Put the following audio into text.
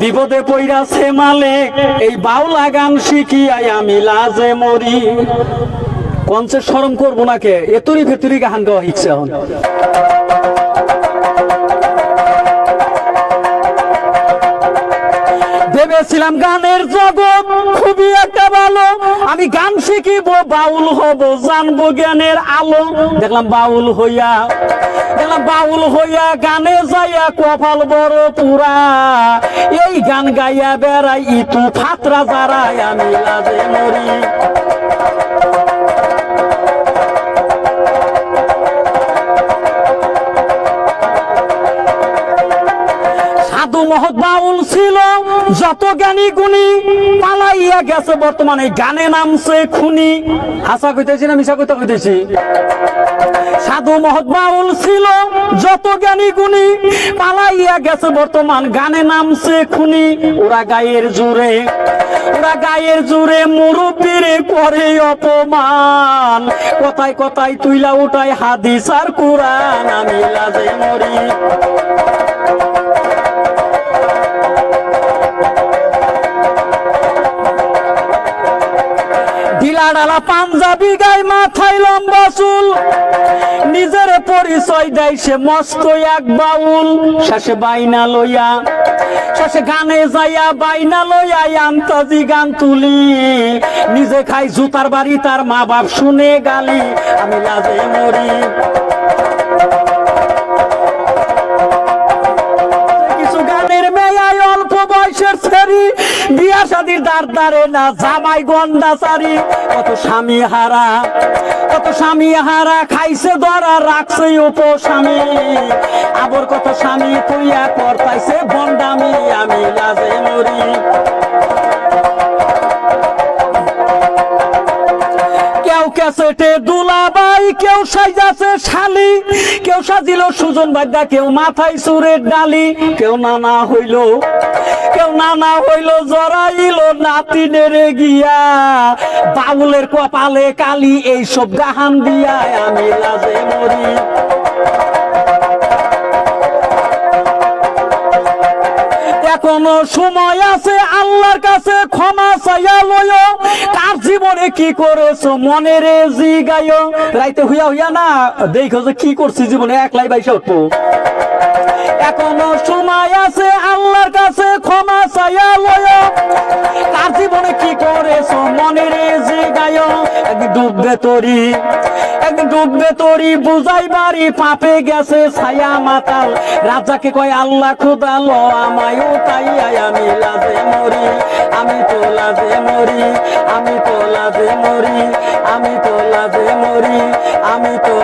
বিপদে পইরাছে মালিক এই বাউলা গান শিখিয়াই আমি লাজে মরি। কনসে শরম করব না কে? এতরি ভেতরি গান গাওয়া হিচ্ছে এখন। ভেবেছিলাম গানের জগৎ খুবই একটা ভালো। আমি গান শিখিব, বাউল হব, জানব জ্ঞানের আলো। দেখলাম বাউল হইয়া বাউল হইয়া গানে যাইয়া কপাল বড় পুরা। এই গান গাইয়া বেড়াই ইতু ফাতরা যারাই, আমি লাজে মরি। সাধু মহৎ বাউল ছিল, যত জ্ঞানী গুণী পালাইয়া গেছে বর্তমানে। গানে নামছে খুনি। হাসা কইতেছি না মিশা কইতে কইতেছি? সাধু মহৎ বাউল ছিল, যত জ্ঞানী গুণী, পালাইয়া গেছে বর্তমান গানে নামছে খুনি। ওরা গায়ের জোরে, ওরা গায়ের জোরে মুরব্বীরে করে অপমান। কথায় কথায় তুইলা উঠায় হাদিস আর কোরআন, আমি লাজে মরি। ঢিলা ডালা পাঞ্জাবি গায়ে মাথায় পরিচয় দেয় সে মস্ত এক বাউল। শেষে বাইনা লইয়া, শেষে গানে যাইয়া বাইনা লইয়া আন্তাজি গান তুলি। নিজে খাই জুতার বাড়ি, তার মা বাপ শুনে গালি। আমি লাজে মরি। বয়সের ছেড়ি বিয়া শাদির দাঁড় দাঁড়ে না, জামাই গন্ডা চারি কত স্বামী হারা, কত স্বামী হারা, খাইছে ধরা, রাখছে উপস্বামী। আবার কত স্বামী তুইয়া করতাইছে বন্ডামি আমি লাজে মরি। কেউ ক্যাসেটে দুলাবাই, কেউ সাইজাছে শালি। কেউ সাজিল সুজন বাদ্যা কেউ মাথায় সুরের ডালি। কেউ নানা হইল কেউ নানা হইল জরাইল নাতি নেড়ে গিয়া। বাউলের কপালে কালি, এইসব গাহান দিয়া আমি লাজে মরি। এখনও সময় আছে, আল্লাহর কাছে ক্ষমা চাইয়া কার জীবনে কি করেছ, মনে রে জি গায় রাইতে হইয়া হইয়া না, দেখো যে কি করছি জীবনে, একলাই বাইসা উঠবো। এখনও সময় আছে, আল্লাহর কাছে ডুববে তরি, এক ডুববে তরি বুঝাই বাড়ি, পাপে গেছে ছায়া মাতাল। রাজাকে কয়, আল্লাহ খুদাল আমায়ও তাই আমি লাজে মরি, আমি তো লাজে মরি, আমি তো লাজে মরি।